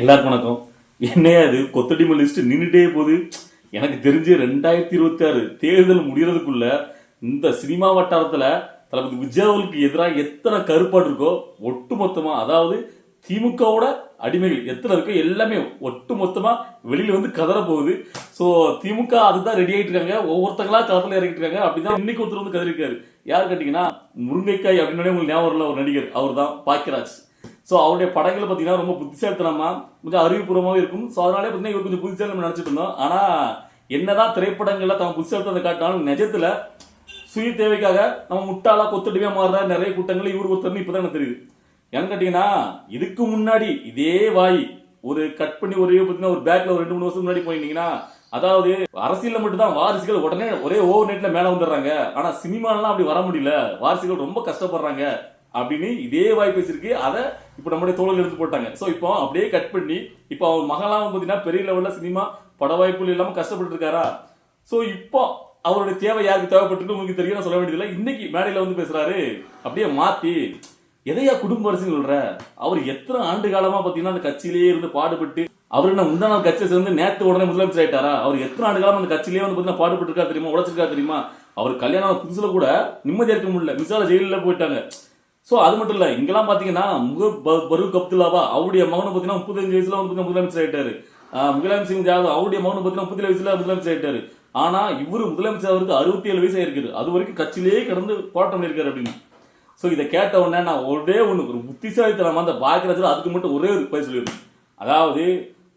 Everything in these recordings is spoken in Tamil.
எல்லாருக்கும் வணக்கம். என்னையா அது கொத்தடிமை லிஸ்ட் நின்றுட்டே போகுது. எனக்கு தெரிஞ்சு ரெண்டாயிரத்தி இருபத்தி ஆறு தேர்தல் முடிகிறதுக்குள்ள இந்த சினிமா வட்டாரத்தில் தளபதி விஜயாவுக்கு எதிராக எத்தனை கருப்பாடு இருக்கோ ஒட்டு மொத்தமாக அதாவது திமுகவோட அடிமைகள் எத்தனை இருக்கோ எல்லாமே ஒட்டு மொத்தமாக வெளியில் வந்து கதற போகுது. ஸோ திமுக அதுதான் ரெடி ஆகிட்டு இருக்காங்க. ஒவ்வொருத்தங்களா களத்தில் இறக்கிட்டு இருக்காங்க. அப்படிதான் இன்னைக்கு ஒருத்தர் வந்து கதறிருக்காரு யார் கேட்டிங்கன்னா முருங்கைக்காய் அப்படின்னு உங்களுக்கு ஞாபகம் ஒரு நடிகர். அவர் தான் பாக்கியராஜ். ஸோ அவருடைய படங்கள் பார்த்தீங்கன்னா ரொம்ப புத்திசாலித்தனமா கொஞ்சம் அறிவுபூர்வமாகவே இருக்கும். ஸோ அதனாலே பார்த்தீங்கன்னா இவர் கொஞ்சம் புத்திசாலி நம்ம நினச்சிட்டு இருந்தோம் ஆனால் என்னதான் திரைப்படங்களில் தம் புத்திசாலித்தனத்தை காட்டினாலும் நிஜத்தில் சுய தேவைக்காக நம்ம முட்டாளாக கொத்தடிமையா மாறுற நிறைய கூட்டங்கள் இவர் ஒருத்தர்னு இப்பதான் எனக்கு தெரியுது. ஏன்னு கேட்டிங்கன்னா இதுக்கு முன்னாடி இதே வாய் ஒரு கட் பண்ணி ஒரு பார்த்தீங்கன்னா ஒரு பேக்கில் ஒரு ரெண்டு மூணு வருஷம் முன்னாடி போயிருந்தீங்கன்னா அதாவது அரசியலில் மட்டும்தான் வாரிசுகள் உடனே ஒரே ஓவர் நைட்டில் மேலே வந்துடுறாங்க. ஆனால் சினிமாலாம் அப்படி வர முடியல. வாரிசுகள் ரொம்ப கஷ்டப்படுறாங்க. அப்படின்னு இதே வாய்ப்பு வச்சிருக்கு. அதை இப்போ நம்முடைய தோழர்கள் எடுத்து போட்டாங்க. ஸோ இப்போ அப்படியே கட் பண்ணி இப்போ அவர் மகளாம் பார்த்தீங்கன்னா பெரிய லெவல்ல சினிமா பட வாய்ப்புகள் இல்லாம கஷ்டப்பட்டு இருக்காரா ஸோ இப்போ அவருடைய தேவை யாருக்கு தேவைப்பட்டு உங்களுக்கு தெரியும் நான் சொல்ல வேண்டியதில்லை. இன்னைக்கு மேடையில வந்து பேசுறாரு. அப்படியே மாத்தி எதையா குடும்ப அரசுன்னு சொல்ற? அவர் எத்தனை ஆண்டு காலமா பாத்தீங்கன்னா அந்த கட்சியிலேயே இருந்து பாடுபட்டு அவர் என்ன முந்தா நாள் கட்சியை சேர்ந்து நேற்று உடனே முதலமைச்சர் ஆயிட்டாரா? அவர் எத்தனை ஆண்டு காலம் அந்த கட்சியிலேயே வந்து பாத்தீங்கன்னா பாடுபட்டு இருக்கா தெரியுமா? உழைச்சிருக்கா தெரியுமா? அவர் கல்யாணம் புதுசுல கூட நிம்மதியா இருக்க முடியல. மிசால ஜெயிலில் போயிட்டாங்க. ஸோ அது மட்டும் இல்லை இங்கெல்லாம் பார்த்தீங்கன்னா முக பரூக் அப்துல்லாவா அவருடைய மகனை பார்த்தீங்கன்னா முப்பத்தஞ்சு வயசுல வந்து முதலமைச்சர் ஆயிட்டாரு. ஆஹ் சிங் யாதவ் அவருடைய மகனை பார்த்தீங்கன்னா முப்பத்தி வயசுல முதலமைச்சர் ஆயிட்டாரு. ஆனால் இவரு முதலமைச்சர் அவருக்கு அறுபத்தி ஏழு வயசு இருக்குது அது வரைக்கும் கட்சியிலேயே கடந்து போராட்டம் பண்ணியிருக்காரு அப்படின்னு. ஸோ இதை கேட்ட உடனே நான் ஒரே ஒன்று ஒரு புத்திசாலித்தனமாக அந்த பாக்கியராஜர் அதுக்கு மட்டும் ஒரே ஒரு பதில் சொல்லியிருக்கேன் அதாவது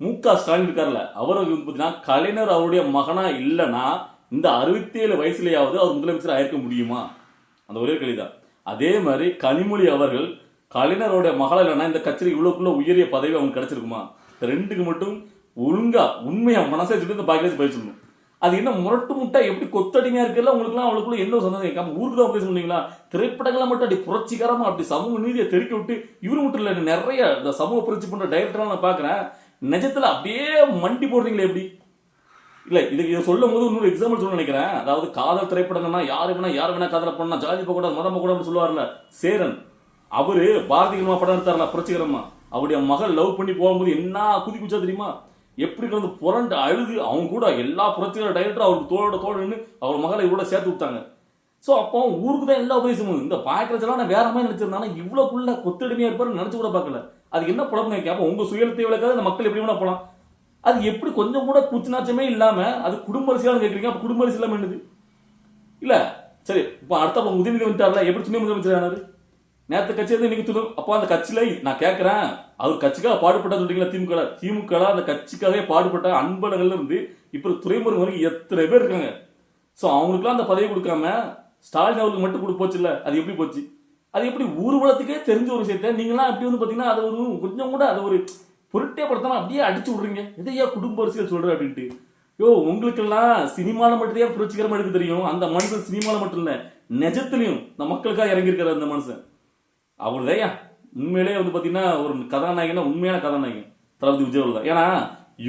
மு க ஸ்டாலின் இருக்கார்ல அவர் பார்த்தீங்கன்னா கலைஞர் அவருடைய மகனா இல்லைன்னா இந்த அறுபத்தி ஏழு வயசுலேயாவது அவர் முதலமைச்சர் ஆயிருக்க முடியுமா? அந்த ஒரே கேள்விதான். அதே மாதிரி கனிமொழி அவர்கள் கலைஞரோட மகளா இல்லைன்னா இந்த கட்சியில் இவ்வளோக்குள்ள உயரிய பதவி அவங்களுக்கு கிடைச்சிருக்குமா? ரெண்டுக்கு மட்டும் ஒழுங்கா உண்மையா மனசை வச்சுட்டு இந்த பாக்கி பதில் சொல்லணும். அது என்ன முரட்டு முட்டா எப்படி கொத்தடிமையா இருக்குல்ல? உங்களுக்குலாம் அவளுக்குள்ள என்ன சந்தேகம்? கேட்காம ஊருக்கு தான் பேச முடியுங்களா திரைப்படங்களை மட்டும் அப்படி புரட்சிகரமா அப்படி சமூக நீதியை தெருக்கி விட்டு இவரு மட்டும் இல்லை நிறைய இந்த சமூக புரட்சி பண்ற டைரக்டர்லாம் நான் பாக்குறேன். நிஜத்துல அப்படியே மண்டி போடுறீங்களே எப்படி? இல்லை இது இதை சொல்லும் போது இன்னொரு எக்ஸாம்பிள் சொல்ல நினைக்கிறேன். அதாவது காதல் திரைப்படங்கள்னா யார் வேணா யார் வேணா காதல பண்ணா ஜாதி போக கூடாது மதம் கூட சொல்லுவார்ல சேரன். அவரு பாரதி படம் எடுத்தார்ல புரட்சிகரமா அவருடைய மகள் லவ் பண்ணி போகும்போது என்ன குதி குச்சா தெரியுமா? எப்படி கிடந்து புரண்டு அழுது அவங்க கூட எல்லா புரட்சிகர டைரக்டரும் அவருக்கு தோளோட தோழன்னு அவர் மகளை கூட சேர்த்து விட்டாங்க. ஸோ அப்போ ஊருக்கு தான் எல்லா உபதேசமும் இந்த பாக்கிறதெல்லாம் நான் வேற மாதிரி இவ்வளோ இவ்வளோக்குள்ள கொத்தடிமையா இருப்பாரு நினச்சி கூட பார்க்கல. அதுக்கு என்ன பழம் கேட்போம் உங்கள் சுயத்தை விளக்காத இந்த மக்கள் எப்படி வேணா போகலாம் அது எப்படி கொஞ்சம் கூட கூச்சுநாச்சமே இல்லாமல் அது குடும்ப அரசியலான்னு கேட்குறீங்க அப்போ குடும்ப அரசியல் என்னது? இல்லை சரி இப்போ அடுத்த அப்போ உதயநிதி வந்துட்டார்ல எப்படி துணை முதலமைச்சர் ஆனார்? நேற்று கட்சியிலேருந்து வந்து இன்னைக்கு துணை அப்போ அந்த கட்சியில் நான் கேட்குறேன் அவர் கட்சிக்காக பாடுபட்டா சொல்றீங்களா திமுக திமுக அந்த கட்சிக்காகவே பாடுபட்ட அன்பழகள்ல இருந்து இப்போ துறைமுகம் வரைக்கும் எத்தனை பேர் இருக்காங்க? ஸோ அவங்களுக்குலாம் அந்த பதவி கொடுக்காம ஸ்டாலின் அவருக்கு மட்டும் கொடு போச்சுல்ல அது எப்படி போச்சு? அது எப்படி ஊர்வலத்துக்கே தெரிஞ்ச ஒரு விஷயத்த நீங்களாம் எப்படி வந்து பார்த்தீங்கன்னா அது ஒரு கொஞ்சம் கூட அது ஒரு பொருட்டே படத்தெல்லாம் அப்படியே அடிச்சு விடுறீங்க. இதையா குடும்ப அரசியல் சொல்ற அப்படின்ட்டு. யோ உங்களுக்கெல்லாம் சினிமால மட்டும்தான் புரட்சிகரமாக எடுக்க தெரியும். அந்த மனுஷன் சினிமாவில் மட்டும் இல்லை நெஜத்துலையும் இந்த மக்களுக்காக இறங்கியிருக்காரு அந்த மனுஷன். அவர் தான் உண்மையிலேயே வந்து பார்த்தீங்கன்னா ஒரு கதாநாயகனா உண்மையான கதாநாயகன். தளபதி விஜய் தான். ஏன்னா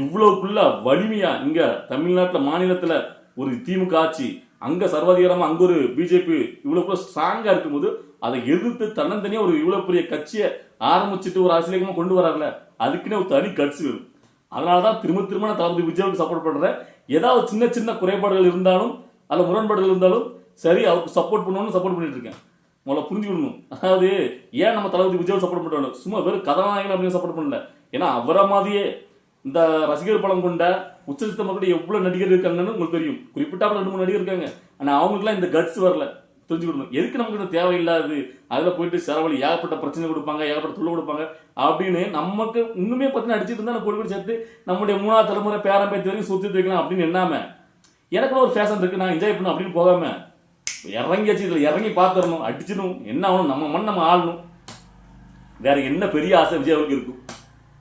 இவ்வளோக்குள்ள வலிமையா இங்க தமிழ்நாட்டில் மாநிலத்தில் ஒரு திமுக ஆட்சி அங்கே சர்வாதிகாரமாக அங்கே ஒரு பிஜேபி இவ்வளவுக்குள்ள ஸ்ட்ராங்காக இருக்கும்போது அதை எதிர்த்து தன்னந்தனியாக ஒரு இவ்வளோ பெரிய கட்சியை ஆரம்பிச்சுட்டு ஒரு அரசியலகமா கொண்டு வராருல? அதுக்குன்னே ஒரு தனி கட்சி வேணும் அதனாலதான் திரும்ப திரும்ப நான் தளபதி விஜய்க்கு சப்போர்ட் பண்றேன். ஏதாவது சின்ன சின்ன குறைபாடுகள் இருந்தாலும் அல்ல முரண்பாடுகள் இருந்தாலும் சரி அவருக்கு சப்போர்ட் பண்ணணும்னு சப்போர்ட் பண்ணிட்டு இருக்கேன். முதல்ல புரிஞ்சுக்கணும் அதாவது ஏன் நம்ம தளபதி விஜய் சப்போர்ட் பண்ணுறோம் சும்மா வெறும் கதாநாயகன் அப்படின்னு சப்போர்ட் பண்ணல. ஏன்னா அவரை மாதிரியே இந்த ரசிகர் பலம் கொண்ட உச்சரித்த மக்கள் எவ்வளவு நடிகர் இருக்காங்கன்னு உங்களுக்கு தெரியும். குறிப்பிட்ட ரெண்டு மூணு நடிகர் இருக்காங்க. ஆனா அவங்களுக்குலாம் இந்த கட்ஸ் வரல. தெரிஞ்சுக்கணும். எதுக்கு நமக்கு தேவையில்லாது? அதில் போயிட்டு செலவழி ஏகப்பட்ட பிரச்சனை கொடுப்பாங்க ஏகப்பட்ட துள்ள கொடுப்பாங்க. அப்படின்னு நமக்கு இன்னுமே பார்த்தீங்கன்னா அடிச்சுட்டு இருந்தா நம்ம சேர்த்து நம்முடைய மூணாவது தலைமுறை பேரம் பேத்து வரைக்கும் சுத்தி வைக்கலாம் அப்படின்னு என்னாம எனக்கு ஒரு ஃபேஷன் இருக்கு நான் என்ஜாய் பண்ணணும் அப்படின்னு போகாம இறங்கி வச்சு இதில் இறங்கி பார்த்துடணும் அடிச்சிடணும். என்ன ஆகணும்? நம்ம மண் நம்ம ஆளணும். வேற என்ன பெரிய ஆசை விஜய் அவருக்கு இருக்கும்?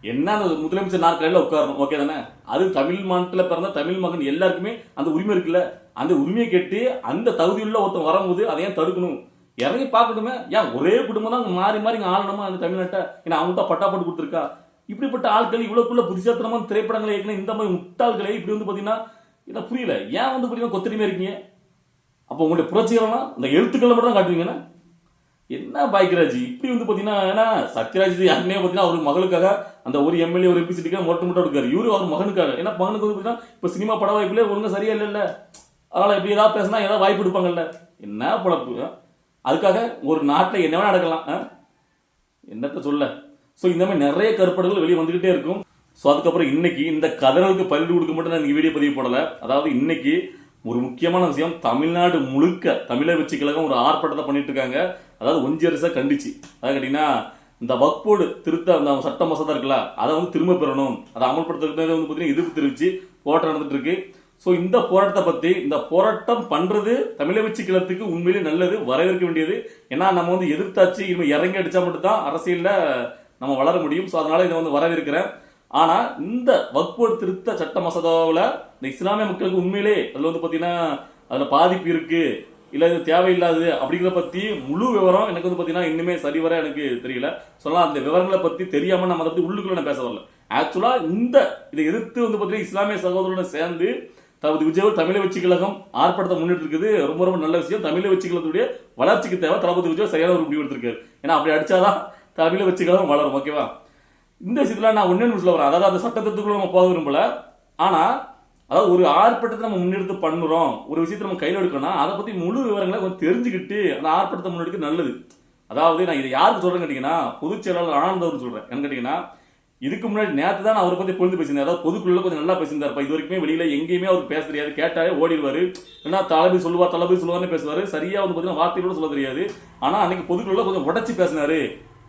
என்ன அந்த முதலமைச்சர் நாற்காலியில் உட்காரணும்? ஓகே தானே? அது தமிழ் மாநிலத்தில் பிறந்த தமிழ் மகன் எல்லாருக்குமே அந்த உரிமை இருக்குல்ல? அந்த உரிமையை கேட்டு அந்த தகுதியுள்ள ஒருத்தன் வரும்போது அதை ஏன் தடுக்கணும்? இறங்கி பார்க்கணுமே ஏன் ஒரே குடும்பம் தான் மாறி மாறி இங்கே ஆளணுமா அந்த தமிழ்நாட்டை? ஏன்னா அவங்க தான் பட்டா போட்டு கொடுத்துருக்கா. இப்படிப்பட்ட ஆட்கள் இவ்வளோக்குள்ள புதுசாத்திரமான திரைப்படங்களை ஏற்கனவே இந்த மாதிரி முட்டாள்களை இப்படி வந்து பார்த்தீங்கன்னா இதை புரியல. ஏன் வந்து பார்த்தீங்கன்னா கொத்தடிமையா இருக்கீங்க? அப்போ உங்களுடைய புரட்சிகரம்னா இந்த எழுத்துக்களை மட்டும் தான் காட்டுவீங்கன்னா என்ன பாய்க்கராஜ் இப்படி வந்து பார்த்தீங்கன்னா ஏன்னா சத்யராஜ் யாருமே பாத்தீங்கன்னா அவர் மகளுக்காக அந்த ஒரு எம்எல்ஏ ஒரு எம்பி சிட்டிக்காக மொட்டை மொட்டை எடுக்காரு இவரு அவர் மகனுக்காக. ஏன்னா மகனுக்கு வந்து பார்த்தீங்கன்னா இப்போ சினிமா பட வாய்ப்புல ஒழுங்காக சரியா இல்லைல்ல. அதனால இப்படி ஏதாவது பேசினா ஏதாவது வாய்ப்பு எடுப்பாங்கல்ல. என்ன பழப்பு அதுக்காக ஒரு நாட்டில் என்ன வேணா நடக்கலாம் என்னத்த சொல்ல? ஸோ இந்த மாதிரி நிறைய கருப்படங்கள் வெளியே வந்துகிட்டே இருக்கும். ஸோ அதுக்கப்புறம் இன்னைக்கு இந்த கதறலுக்கு பல்லு கொடுக்க மட்டும் நான் வீடியோ பதிவு போடல. அதாவது இன்னைக்கு ஒரு முக்கியமான விஷயம் தமிழ்நாடு முழுக்க தமிழர் வெற்றி கழகம் ஒரு ஆர்ப்பாட்டத்தை பண்ணிட்டு இருக்காங்க. அதாவது ஒஞ்சியரசா கண்டிச்சு. அதாவது கேட்டீங்கன்னா இந்த வக்போர்டு திருத்த அந்த சட்ட மசோதா இருக்குல்ல அதை வந்து திரும்ப பெறணும். அதை அமல்படுத்துறது வந்து பார்த்தீங்கன்னா எதிர்ப்பு தெரிவிச்சு போராட்டம் நடந்துட்டு இருக்கு. ஸோ இந்த போராட்டத்தை பத்தி இந்த போராட்டம் பண்றது தமிழர் வெற்றி கழகத்துக்கு உண்மையிலேயே நல்லது வரவேற்க வேண்டியது. ஏன்னா நம்ம வந்து எதிர்த்தாச்சு இனிமேல் இறங்கி அடிச்சா மட்டும்தான் அரசியல்ல நம்ம வளர முடியும். ஸோ அதனால இதை வந்து வரவேற்கிறேன். ஆனா இந்த வக்போர்டு திருத்த சட்ட மசோதாவில் இந்த இஸ்லாமிய மக்களுக்கு உண்மையிலே அதில் வந்து பார்த்தீங்கன்னா அதில் பாதிப்பு இருக்குது இல்லை இது தேவையில்லாது அப்படிங்கிறத பற்றி முழு விவரம் எனக்கு வந்து பார்த்தீங்கன்னா இன்னுமே சரிவர எனக்கு தெரியல. சொல்லலாம் அந்த விவரங்களை பற்றி தெரியாமல் நம்ம அதை பற்றி உள்ளுக்குள்ள நான் பேச வரல. ஆக்சுவலாக இந்த இதை எதிர்த்து வந்து பார்த்தீங்கன்னா இஸ்லாமிய சகோதரனுடன் சேர்ந்து தளபதி விஜய் தமிழை வெற்றி கழகம் ஆர்ப்பாட்டத்தை முன்னிட்டு இருக்குது ரொம்ப ரொம்ப நல்ல விஷயம். தமிழை வெற்றி கழகத்துடைய வளர்ச்சிக்கு தேவை. தளபதி விஜய் சரியான ஒரு முடிவு எடுத்திருக்காரு. ஏன்னா அப்படி அடிச்சாதான் தமிழை வெற்றி கழகம் வளரும் ஓகேவா இந்த விஷயத்தில் நான் ஒண்ணு சொல்ல வரேன். அதாவது அந்த சட்டத்திற்குள்ள நம்ம போக விரும்பல. ஆனால் அதாவது ஒரு ஆர்ப்பாட்டத்தை நம்ம முன்னெடுத்து பண்ணுறோம் ஒரு விஷயத்தை நம்ம கையில் எடுக்கணும்னா அதை பற்றி முழு விவரங்களை கொஞ்சம் தெரிஞ்சுக்கிட்டு அந்த ஆர்ப்பாட்டத்தை முன்னெடுக்க நல்லது. அதாவது நான் இதை யாருக்கு சொல்கிறேன்னு கேட்டிங்கன்னா பொதுச் செயலாளர் ஆனந்தவர் சொல்கிறேன் என்ன கேட்டிங்கன்னா இதுக்கு முன்னாடி நேற்று தான் அவரை பற்றி பொழுது பேசியிருந்தேன். அதாவது பொதுக்குள்ள கொஞ்சம் நல்லா பேசியிருந்தாருப்பா இது வரைக்குமே வெளியில் எங்கேயுமே அவர் பேச தெரியாது. கேட்டாலே ஓடிடுவார். ஏன்னா தளபதி சொல்லுவார் தளபதி சொல்லுவார்னு பேசுவார். சரியாக வந்து பார்த்தீங்கன்னா வார்த்தை கூட சொல்ல தெரியாது. ஆனால் அன்னைக்கு பொதுக்குள்ள கொஞ்சம் உடச்சி பேசினார்.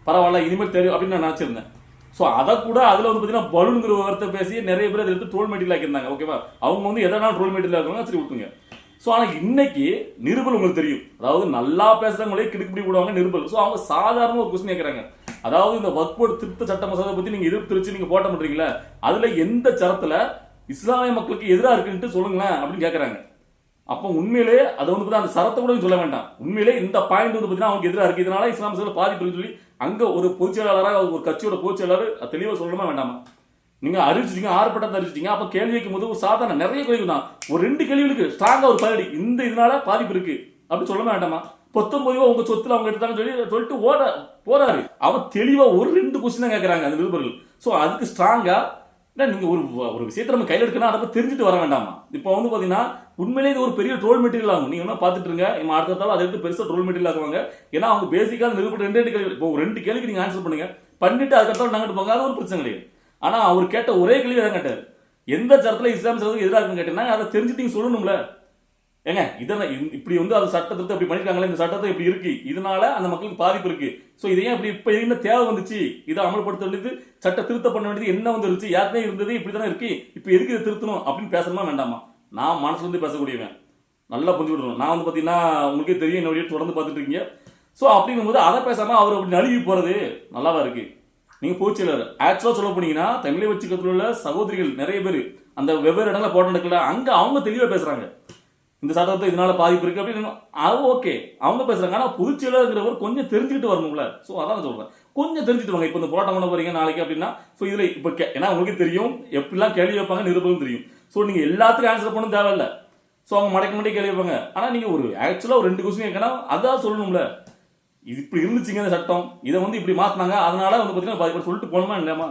பரவாயில்ல இனிமேல் தெரியும் அப்படின்னு நான் நினைச்சிருந்தேன். ஸோ அதை கூட அதில் வந்து பார்த்தீங்கன்னா பலூனுங்கிற வார்த்தை பேசி நிறைய பேர் அதை எடுத்து ட்ரோல் மெட்டீரியல் ஆக்கியிருந்தாங்க ஓகேவா அவங்க வந்து எதனாலும் ட்ரோல் மெட்டீரியல் ஆக்குவாங்க சரி விட்டுங்க ஸோ ஆனால் இன்னைக்கு நிருபல் உங்களுக்கு தெரியும். அதாவது நல்லா பேசுறவங்களே கிடுக்கிப்படி விடுவாங்க நிருபல். ஸோ அவங்க சாதாரண ஒரு கொஸ்டின் கேட்குறாங்க அதாவது இந்த ஒர்க் போர்டு திருத்த சட்ட மசோதா பற்றி நீங்கள் எதிர்ப்பு திருச்சி நீங்கள் போட்ட பண்றீங்களா அதில் எந்த சரத்தில் இஸ்லாமிய மக்களுக்கு எதிராக இருக்குன்ட்டு சொல்லுங்களேன் அப்படின்னு கேட்குறாங்க அப்போ உண்மையிலே அது வந்து பார்த்தா அந்த சரத்தை கூட சொல்ல வேண்டாம். உண்மையிலே இந்த பாயிண்ட் வந்து பார்த்தீங்கன்னா அவங்களுக்கு எதிராக இருக்கு. இதனால இஸ்லாம் சைடில் பாதிப்பு சொல்லி அங்கே ஒரு பொதுச்செயலாளராக ஒரு கட்சியோட பொதுச்செயலாளர் தெளிவாக சொல்லணுமா வேண்டாமா? நீங்கள் அறிவிச்சிட்டீங்க ஆர்ப்பாட்டத்தை அறிவிச்சிட்டீங்க அப்போ கேள்வி வைக்கும் போது ஒரு சாதாரண நிறைய கேள்வி தான் ஒரு ரெண்டு கேள்விகளுக்கு ஸ்ட்ராங்காக ஒரு பதிலடி. இந்த இதனால பாதிப்பு இருக்குது அப்படி சொல்ல வேண்டாமா? பத்தொன்பது ரூபா உங்க சொத்துல அவங்க எடுத்தாங்க சொல்லி சொல்லிட்டு ஓட போறாரு. அவன் தெளிவா ஒரு ரெண்டு கொஸ்டின் தான் கேட்கறாங்க அந்த நிருபர்கள். ஸோ அதுக்கு ஸ்ட்ராங்கா என்ன நீங்க ஒரு ஒரு விஷயத்தை நம்ம கையில் எடுக்கணும் அதை தெரிஞ்சுட்டு வர வேண்டாமா? இப்போ வந்து பாத்தீங்கன்னா உண்மையிலே இது ஒரு பெரிய ட்ரோல் மெட்டீரியல் ஆகும். நீங்க என்ன பாத்துட்டு இருங்க. நம்ம அடுத்த தடவை அதை எடுத்து பெருசா ட்ரோல் மெட்டீரியல் ஆகுவாங்க ஏன்னா அவங்க பேசிக்கா நிறுவப்பட்ட ரெண்டு ரெண்டு கேள்வி இப்போ ரெண்டு கேள்விக்கு நீங்க ஆன்சர் பண்ணுங்க. பண்ணிட்டு அதுக்கப்புறம் நாங்கிட்டு போங்க அது ஒரு பிரச்சனை கிடையாது. ஆனா அவர் கேட்ட ஒரே கேள்வி தான் கேட்டார். எந்த சட்டத்தில் இஸ்லாம் சட்டத்துக்கு எதிராக இருக்குன்னு கேட்டீங்கன்னா அதை தெரிஞ்சுட்டு சொல்லணும்ல. ஏங்க இதெல்லாம் இப்படி வந்து அந்த சட்டத்திருத்தம் இப்படி பண்ணிருக்காங்களே இந்த சட்டத்தை இப்படி இருக்கு. இதனால அந்த மக்களுக்கு பாதிப்பு இருக்கு. ஸோ இதை ஏன் இப்படி இப்ப என்ன தேவை வந்துச்சு? இதை அமல்படுத்த வேண்டியது சட்ட திருத்த பண்ண வேண்டியது என்ன வந்துருச்சு? யாருனே இருந்தது இப்படி தானே இருக்கு. இப்போ எதுக்கு இதை திருத்தணும் அப்படின்னு பேசணுமா வேண்டாமா? நான் மனசுலேருந்து பேசக்கூடியவன். நல்லா புரிஞ்சு விடணும் நான் வந்து பார்த்தீங்கன்னா உங்களுக்கே தெரியும் என்ன வீடியோ தொடர்ந்து பார்த்துட்டு இருக்கீங்க. ஸோ அப்படிங்கும்போது அதை பேசாமல் அவர் அப்படி நழுவி போகிறது நல்லாவா இருக்கு? நீங்கள் போச்சலர் ஆக்சுவலாக சொல்ல போனீங்கன்னா தமிழை வச்சுக்கத்துல உள்ள சகோதரிகள் நிறைய பேர் அந்த வெவ்வேறு இடங்கள போட்ட நடக்கல அங்கே அவங்க தெளிவாக பேசுகிறாங்க இந்த சட்டத்தை இதனால பாதிப்பு இருக்கு அப்படின்னு அது ஓகே அவங்க பேசுறாங்க. ஆனா புதுச்சேலருங்கிறவர் கொஞ்சம் தெரிஞ்சுக்கிட்டு வரணும்ல. சோ அதான் நான் சொல்றேன். கொஞ்சம் தெரிஞ்சுட்டு வாங்க இப்போ இந்த போராட்டம் பண்ண போறீங்க நாளைக்கு அப்படின்னா ஸோ இதுல இப்போ கே- ஏன்னா உங்களுக்கு தெரியும். எப்படிலாம் கேள்வி வைப்பாங்க நிருபரும் தெரியும். ஸோ நீங்கள் எல்லாத்துக்கும் ஆன்சர் பண்ண தேவையில்ல. ஸோ அவங்க மடக்க மடக்க கேள்வி வைப்பாங்க ஆனா ஒரு ஆக்சுவலாக ஒரு ரெண்டு கொஸ்டின் கேட்கணும் அதான் சொல்லணும்ல. இது இப்படி இருந்துச்சுங்க இந்த சட்டம். இதை வந்து இப்படி மாற்றினாங்க அதனால வந்து பார்த்தீங்கன்னா பாதி சொல்லிட்டு போகணுமா இல்லையாமா?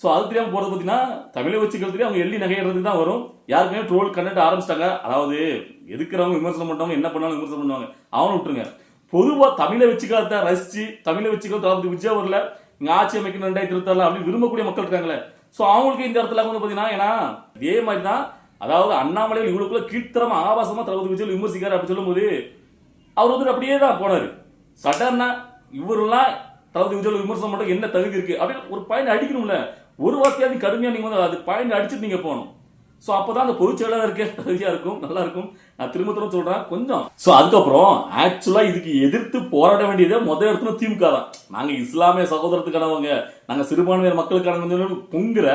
ஸோ அது தெரியாமல் போகிறத பார்த்தீங்கன்னா தமிழை வச்சுக்கிறது அவங்க எள்ளி நகையிறதுக்கு தான் வரும். யாருக்குமே ட்ரோல் கண்டக்ட் ஆரம்பிச்சிட்டாங்க. அதாவது எதுக்குறவங்க விமர்சனம் பண்ணுறவங்க என்ன பண்ணாலும் விமர்சனம் பண்ணுவாங்க. அவனை விட்டுருங்க. பொதுவாக தமிழை வச்சுக்கிறத ரசித்து தமிழை வச்சுக்கிறது தளபதி விஜய் வரல இங்கே ஆட்சி அமைக்கணும் ரெண்டாயிரத்தி இருபத்தாறுல அப்படின்னு விரும்பக்கூடிய மக்கள் இருக்காங்களே. ஸோ அவங்களுக்கு இந்த இடத்துல வந்து பார்த்தீங்கன்னா ஏன்னா இதே மாதிரி தான் அதாவது அண்ணாமலையில் இவளுக்குள்ள கீழ்த்தரமா ஆபாசமா தளபதி விஜய் விமர்சிக்கிறார் அப்படி சொல்லும்போது அவர் வந்து அப்படியே தான் போனாரு. சடனா இவரெல்லாம் தளபதி விஜய் விமர்சனம் மட்டும் என்ன தகுதி இருக்கு? அப்படின்னு ஒரு பாயிண்ட் அடிக்கணும்ல. ஒரு வார்த்தையாவது கடுமையா நீங்க வந்து அது பாயிண்ட் அடிச்சுட்டு நீங்க போகணும். ஸோ அப்போதான் அந்த பொதுச் இருக்கே தகுதியா இருக்கும் நல்லா இருக்கும். நான் திரும்ப திரும்ப சொல்றேன் கொஞ்சம். ஸோ அதுக்கப்புறம் ஆக்சுவலா இதுக்கு எதிர்த்து போராட வேண்டியதே முதல் இடத்துல திமுக தான். நாங்க இஸ்லாமிய சகோதரத்துக்கானவங்க நாங்க சிறுபான்மையினர் மக்களுக்கானவங்க பொங்குற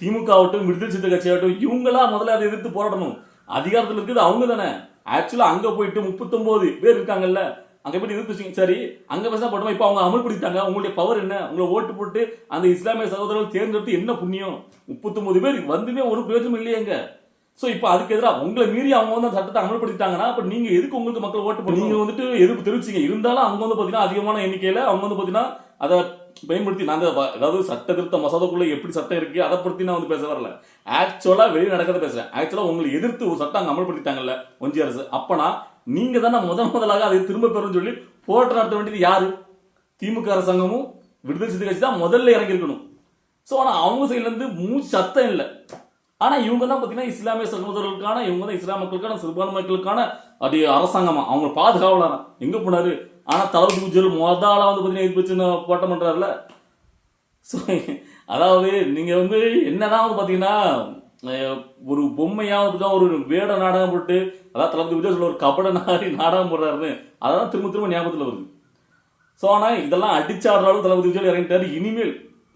திமுக ஆகட்டும் விடுதலை சித்த கட்சி ஆகட்டும் இவங்களா முதல்ல அதை எதிர்த்து போராடணும். அதிகாரத்தில் இருக்குது அவங்க தானே. ஆக்சுவலா அங்க போயிட்டு முப்பத்தொன்பது பேர் இருக்காங்கல்ல அங்க போயிட்டு எதிர்த்து. சரி அங்க பேசினா போட்டோம்? இப்போ அவங்க அமல்படுத்திட்டாங்க. உங்களுடைய பவர் என்ன? உங்களை ஓட்டு போட்டு அந்த இஸ்லாமிய சகோதரர்கள் தேர்ந்தெடுத்து என்ன புண்ணியம்? முப்பத்தொன்பது பேர் வந்துமே ஒரு பிரயோஜனம் இல்லையேங்க சோ இப்போ அதுக்கு எதிராக உங்களை மீறி அவங்க வந்து அந்த சட்டத்தை அமல்படுத்திட்டாங்கன்னா அப்ப நீங்க எதுக்கு உங்களுக்கு மக்கள் ஓட்டு போடுங்க நீங்க வந்துட்டு எதிர்ப்பு தெரிவிச்சீங்க. இருந்தாலும் அவங்க வந்து பாத்தீங்கன்னா அதிகமான எண்ணிக்கையில அவங்க வந்து பாத்தீங்கன்னா அதை பயன்படுத்தி நாங்கள் அதாவது சட்ட திருத்த மசோதாக்குள்ள எப்படி சட்டம் இருக்கு அதை பற்றி நான் வந்து பேச வரல. ஆக்சுவலாக வெளியே நடக்கிறத பேசுகிறேன் ஆக்சுவலாக உங்களை எதிர்த்து ஒரு சட்டம் அங்கே அமல்படுத்திட்டாங்கல்ல ஒன்றிய அரசு. அப்பனா நீங்க தானே முதன் முதலாக அதை திரும்ப பெறும்னு சொல்லி போராட்டம் நடத்த வேண்டியது யாரு? திமுக அரசாங்கமும் விடுதலை சிறுத்தை கட்சி தான் முதல்ல இறங்கியிருக்கணும். ஸோ ஆனால் அவங்க சைட்லேருந்து மூ சத்தம் இல்லை. ஆனால் இவங்க தான் பார்த்தீங்கன்னா இஸ்லாமிய சகோதரர்களுக்கான இவங்க தான் இஸ்லாம் மக்களுக்கான சிறுபான்மை மக்களுக்கான அது அரசாங்கமாக அவங்க பாதுகாவலரா. எங்கே போனாரு? ஆனால் தளபதி உஜ்ஜல் ஆளாக வந்து பார்த்தீங்கன்னா இது வச்சு போட்டம் பண்ணுறாருல ஸோ அதாவது நீங்கள் வந்து என்னதான் வந்து பார்த்தீங்கன்னா ஒரு பொம்மையாவது தான் ஒரு வேட நாடகம் போட்டு அதாவது தளபதி விஜய் சொல்ல ஒரு கபட நாடி நாடகம் போடுறாருன்னு அதான் திரும்ப திரும்ப ஞாபகத்தில் வருது. ஸோ ஆனால் இதெல்லாம் அடிச்சாடுறாலும் தளபதி விஜய் இறங்கிட்டாரு. இனிமேல்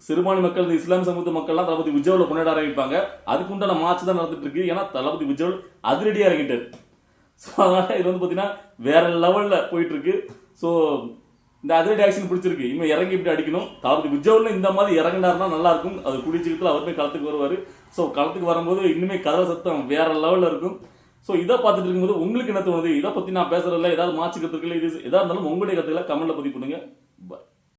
சிறுபான்மை மக்கள் இந்த இஸ்லாம் சமூக மக்கள்லாம் தளபதி விஜயோல கொண்டாட ஆரம்பிப்பாங்க. அதுக்கு உண்டான மாற்று தான் நடந்துட்டு இருக்கு. ஏன்னா தளபதி விஜய் அதிரடியாக இறங்கிட்டார். ஸோ அதனால் இது வந்து பார்த்தீங்கன்னா வேற லெவலில் போயிட்டு இருக்கு. ஸோ இந்த அதிரடி ஆக்ஷன் பிடிச்சிருக்கு. இன்னும் இறங்கி இப்படி அடிக்கணும். தளபதி விஜய்ல இந்த மாதிரி இறங்கினார்னா நல்லா இருக்கும். அது குடிச்சிக்கத்தில் அவருமே களத்துக்கு வருவார். ஸோ களத்துக்கு வரும்போது இன்னுமே கதவை சத்தம் வேற லெவலில் இருக்கும். ஸோ இதை பார்த்துட்டு இருக்கும்போது உங்களுக்கு என்ன தோணுது? இதை பற்றி நான் பேசுறதில்ல. ஏதாவது மாற்றுக்கிறதுக்கு இது எதாக இருந்தாலும் உங்களுடைய கருத்துக்களை கமெண்ட்ல பதிவு பண்ணுங்க. பாய்